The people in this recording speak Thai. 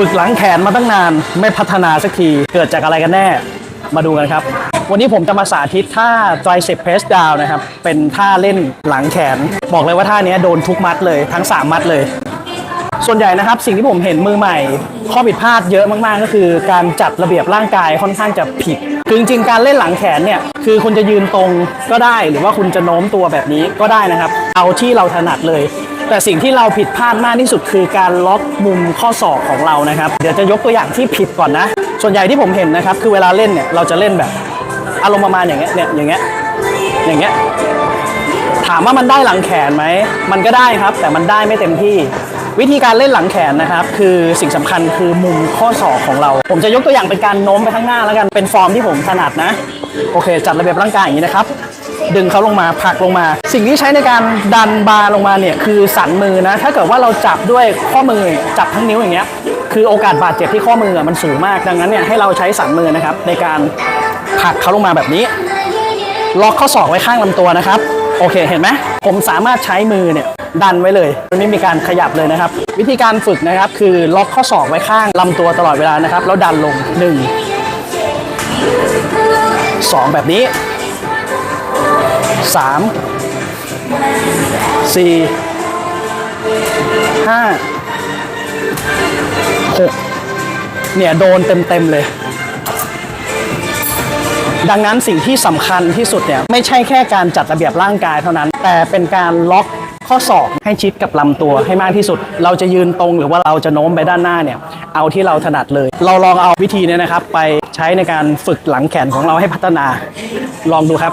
ฝึกหลังแขนมาตั้งนานไม่พัฒนาสักทีเกิดจากอะไรกันแน่ มาดูกันครับ วันนี้ผมจะมาสาธิตท่า tricep press down นะครับ เป็นท่าเล่นหลังแขน บอกเลยว่าท่านี้โดนทุกมัดเลยทั้ง 3 มัดเลย ส่วนใหญ่นะครับสิ่งที่ผมเห็นมือใหม่ ข้อผิดพลาดเยอะมากๆ ก็คือการจัดระเบียบร่างกายค่อนข้างจะผิดคือจริงๆการเล่นหลังแขนเนี่ยคือคุณจะยืนตรงก็ได้ หรือว่าคุณจะโน้มตัวแบบนี้ก็ได้นะครับ เอาที่เราถนัดเลย แต่สิ่งที่เราผิดพลาดมากที่สุดคือการล็อกมุมข้อศอกของเรานะครับ เดี๋ยวจะยกตัวอย่างที่ผิดก่อนนะ ส่วนใหญ่ที่ผมเห็นนะครับคือเวลาเล่นเนี่ยเราจะเล่นแบบอารมณ์ประมาณอย่างเงี้ยเนี่ยอย่างเงี้ยอย่างเงี้ยถามว่ามันได้หลังแขนไหม มันก็ได้ครับ แต่มันได้ไม่เต็มที่ วิธีการเล่นหลังแขนนะครับ คือสิ่งสำคัญคือมุมข้อศอกของเรา ผมจะยกตัวอย่างเป็นการโน้มไปข้างหน้าแล้วกัน เป็นฟอร์มที่ผมถนัดนะ โอเค จัดระเบียบร่างกายอย่างนี้นะครับ ดึงเขาลงมาผลักลงมา สิ่งที่ใช้ในการดันบาร์ลงมาเนี่ยคือสันมือนะถ้าเกิดว่าเราจับด้วยข้อมือจับทั้งนิ้วอย่างเงี้ยคือโอกาสบาดเจ็บที่ข้อมือมันสูงมากดังนั้นเนี่ยให้เราใช้สันมือนะครับในการผลักเขาลงมาแบบนี้ ล็อกข้อศอกไว้ข้างลำตัวนะครับ โอเคเห็นไหมผมสามารถใช้มือเนี่ยดันไว้เลยไม่มีการขยับเลยนะครับ วิธีการฝึกนะครับคือล็อกข้อศอกไว้ข้างลำตัวตลอดเวลานะครับแล้วดันลง 1 2 แบบนี้ 3 4 5 6เนี่ยโดนเต็มๆเลย ดังนั้นสิ่งที่สำคัญที่สุดเนี่ยไม่ใช่แค่การจัดระเบียบร่างกายเท่านั้น แต่เป็นการล็อกข้อศอกให้ชิดกับลำตัวให้มากที่สุด เราจะยืนตรงหรือว่าเราจะโน้มไปด้านหน้าเนี่ย เอาที่เราถนัดเลย เราลองเอาวิธีเนี้นะครับ ไปใช้ในการฝึกหลังแขนของเราให้พัฒนา ลองดูครับ